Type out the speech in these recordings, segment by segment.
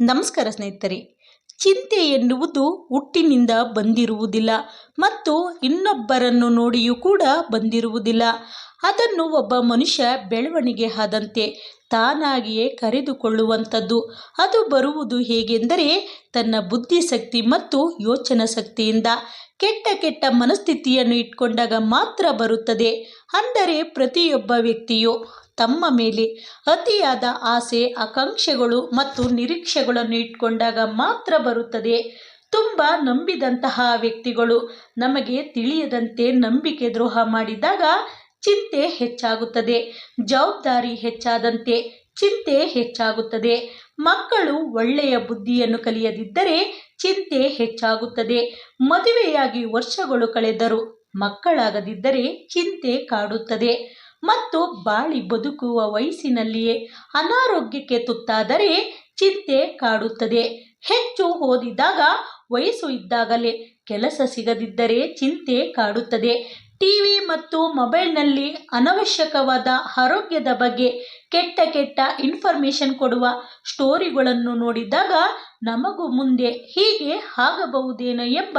ನಮಸ್ಕಾರ ಸ್ನೇಹಿತರೆ. ಚಿಂತೆ ಎನ್ನುವುದು ಹುಟ್ಟಿನಿಂದ ಬಂದಿರುವುದಿಲ್ಲ ಮತ್ತು ಇನ್ನೊಬ್ಬರನ್ನು ನೋಡಿಯೂ ಕೂಡ ಬಂದಿರುವುದಿಲ್ಲ. ಅದನ್ನು ಒಬ್ಬ ಮನುಷ್ಯ ಬೆಳವಣಿಗೆ ಆದಂತೆ ತಾನಾಗಿಯೇ ಕರೆದುಕೊಳ್ಳುವಂಥದ್ದು. ಅದು ಬರುವುದು ಹೇಗೆಂದರೆ ತನ್ನ ಬುದ್ಧಿಶಕ್ತಿ ಮತ್ತು ಯೋಚನಾ ಶಕ್ತಿಯಿಂದ. ಕೆಟ್ಟ ಕೆಟ್ಟ ಮನಸ್ಥಿತಿಯನ್ನು ಇಟ್ಕೊಂಡಾಗ ಮಾತ್ರ ಬರುತ್ತದೆ. ಅಂದರೆ ಪ್ರತಿಯೊಬ್ಬ ವ್ಯಕ್ತಿಯು ತಮ್ಮ ಮೇಲೆ ಅತಿಯಾದ ಆಸೆ, ಆಕಾಂಕ್ಷೆಗಳು ಮತ್ತು ನಿರೀಕ್ಷೆಗಳನ್ನು ಇಟ್ಕೊಂಡಾಗ ಮಾತ್ರ ಬರುತ್ತದೆ. ತುಂಬ ನಂಬಿದಂತಹ ವ್ಯಕ್ತಿಗಳು ನಮಗೆ ತಿಳಿಯದಂತೆ ನಂಬಿಕೆ ದ್ರೋಹ ಮಾಡಿದಾಗ ಚಿಂತೆ ಹೆಚ್ಚಾಗುತ್ತದೆ, ಜವಾಬ್ದಾರಿ ಹೆಚ್ಚಾದಂತೆ ಚಿಂತೆ ಹೆಚ್ಚಾಗುತ್ತದೆ. ಮಕ್ಕಳು ಒಳ್ಳೆಯ ಬುದ್ಧಿಯನ್ನು ಕಲಿಯದಿದ್ದರೆ ಚಿಂತೆ ಹೆಚ್ಚಾಗುತ್ತದೆ. ಮದುವೆಯಾಗಿ ವರ್ಷಗಳು ಕಳೆದರೂ ಮಕ್ಕಳಾಗದಿದ್ದರೆ ಚಿಂತೆ ಕಾಡುತ್ತದೆ. ಮತ್ತು ಬಾಳಿ ಬದುಕುವ ವಯಸ್ಸಿನಲ್ಲಿಯೇ ಅನಾರೋಗ್ಯಕ್ಕೆ ತುತ್ತಾದರೆ ಚಿಂತೆ ಕಾಡುತ್ತದೆ. ಹೆಚ್ಚು ಓದಿದಾಗ ವಯಸ್ಸು ಇದ್ದಾಗಲೇ ಕೆಲಸ ಸಿಗದಿದ್ದರೆ ಚಿಂತೆ ಕಾಡುತ್ತದೆ. ಟಿವಿ ಮತ್ತು ಮೊಬೈಲ್ನಲ್ಲಿ ಅನವಶ್ಯಕವಾದ ಆರೋಗ್ಯದ ಬಗ್ಗೆ ಕೆಟ್ಟ ಕೆಟ್ಟ ಇನ್ಫಾರ್ಮೇಷನ್ ಕೊಡುವ ಸ್ಟೋರಿಗಳನ್ನು ನೋಡಿದಾಗ ನಮಗೂ ಮುಂದೆ ಹೀಗೆ ಆಗಬಹುದೇನೋ ಎಂಬ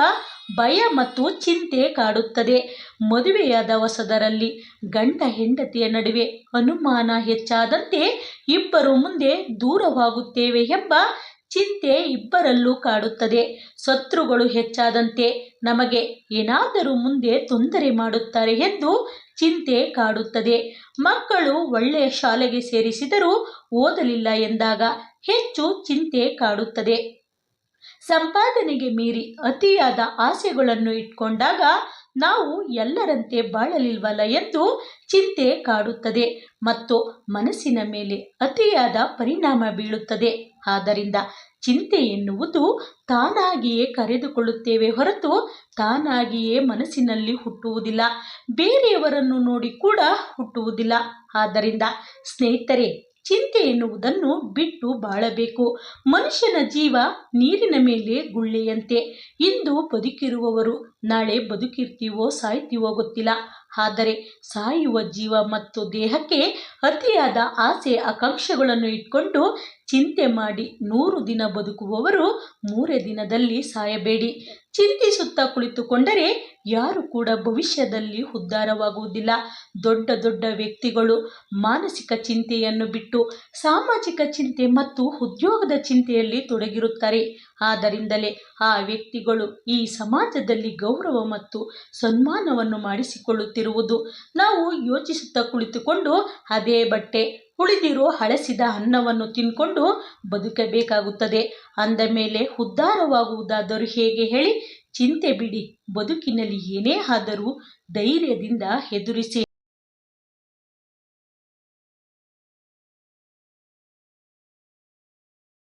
ಭಯ ಮತ್ತು ಚಿಂತೆ ಕಾಡುತ್ತದೆ. ಮದುವೆಯಾದ ಹೊಸದರಲ್ಲಿ ಗಂಡ ಹೆಂಡತಿಯ ನಡುವೆ ಅನುಮಾನ ಹೆಚ್ಚಾದಂತೆ ಇಬ್ಬರು ಮುಂದೆ ದೂರವಾಗುತ್ತೇವೆ ಎಂಬ ಚಿಂತೆ ಇಬ್ಬರಲ್ಲೂ ಕಾಡುತ್ತದೆ. ಶತ್ರುಗಳು ಹೆಚ್ಚಾದಂತೆ ನಮಗೆ ಏನಾದರೂ ಮುಂದೆ ತೊಂದರೆ ಮಾಡುತ್ತಾರೆ ಎಂದು ಚಿಂತೆ ಕಾಡುತ್ತದೆ. ಮಕ್ಕಳು ಒಳ್ಳೆಯ ಶಾಲೆಗೆ ಸೇರಿಸಿದರೂ ಓದಲಿಲ್ಲ ಎಂದಾಗ ಹೆಚ್ಚು ಚಿಂತೆ ಕಾಡುತ್ತದೆ. ಸಂಪಾದನೆಗೆ ಮೀರಿ ಅತಿಯಾದ ಆಸೆಗಳನ್ನು ಇಟ್ಕೊಂಡಾಗ ನಾವು ಎಲ್ಲರಂತೆ ಬಾಳಲಿಲ್ವಲ್ಲ ಎಂದು ಚಿಂತೆ ಕಾಡುತ್ತದೆ ಮತ್ತು ಮನಸ್ಸಿನ ಮೇಲೆ ಅತಿಯಾದ ಪರಿಣಾಮ ಬೀಳುತ್ತದೆ. ಆದ್ದರಿಂದ ಚಿಂತೆ ಎನ್ನುವುದು ತಾನಾಗಿಯೇ ಕರೆದುಕೊಳ್ಳುತ್ತೇವೆ ಹೊರತು ತಾನಾಗಿಯೇ ಮನಸ್ಸಿನಲ್ಲಿ ಹುಟ್ಟುವುದಿಲ್ಲ. ಬೇರೆಯವರನ್ನು ನೋಡಿ ಕೂಡ ಹುಟ್ಟುವುದಿಲ್ಲ. ಆದ್ದರಿಂದ ಸ್ನೇಹಿತರೆ ಚಿಂತೆ ಎನ್ನುವುದನ್ನು ಬಿಟ್ಟು ಬಾಳಬೇಕು. ಮನುಷ್ಯನ ಜೀವ ನೀರಿನ ಮೇಲೆ ಗುಳ್ಳೆಯಂತೆ. ಇಂದು ಬದುಕಿರುವವರು ನಾಳೆ ಬದುಕಿರ್ತೀವೋ ಸಾಯ್ತೀವೋ ಗೊತ್ತಿಲ್ಲ. ಆದರೆ ಸಾಯುವ ಜೀವ ಮತ್ತು ದೇಹಕ್ಕೆ ಅತಿಯಾದ ಆಸೆ ಆಕಾಂಕ್ಷೆಗಳನ್ನು ಇಟ್ಕೊಂಡು ಚಿಂತೆ ಮಾಡಿ ನೂರು ದಿನ ಬದುಕುವವರು ಮೂರೇ ದಿನದಲ್ಲಿ ಸಾಯಬೇಡಿ. ಚಿಂತಿಸುತ್ತಾ ಕುಳಿತುಕೊಂಡರೆ ಯಾರು ಕೂಡ ಭವಿಷ್ಯದಲ್ಲಿ ಉದ್ಧಾರವಾಗುವುದಿಲ್ಲ. ದೊಡ್ಡ ದೊಡ್ಡ ವ್ಯಕ್ತಿಗಳು ಮಾನಸಿಕ ಚಿಂತೆಯನ್ನು ಬಿಟ್ಟು ಸಾಮಾಜಿಕ ಚಿಂತೆ ಮತ್ತು ಉದ್ಯೋಗದ ಚಿಂತೆಯಲ್ಲಿ ತೊಡಗಿರುತ್ತಾರೆ. ಆದ್ದರಿಂದಲೇ ಆ ವ್ಯಕ್ತಿಗಳು ಈ ಸಮಾಜದಲ್ಲಿ ಗೌರವ ಮತ್ತು ಸನ್ಮಾನವನ್ನು ಮಾಡಿಸಿಕೊಳ್ಳುತ್ತಿರುವುದು ನಾವು ಯೋಚಿಸುತ್ತಾ ಕುಳಿತುಕೊಂಡು ಅದೇ ಬಟ್ಟೆ ಉಳಿದಿರೋ ಹಳಸಿದ ಅನ್ನವನ್ನು ತಿನ್ಕೊಂಡು ಬದುಕಬೇಕಾಗುತ್ತದೆ. ಅಂದ ಮೇಲೆ ಉದ್ಧಾರವಾಗುವುದಾದರೂ ಹೇಗೆ ಹೇಳಿ, ಚಿಂತೆ ಬಿಡಿ, ಬದುಕಿನಲ್ಲಿ ಏನೇ ಆದರೂ ಧೈರ್ಯದಿಂದ ಎದುರಿಸಿ.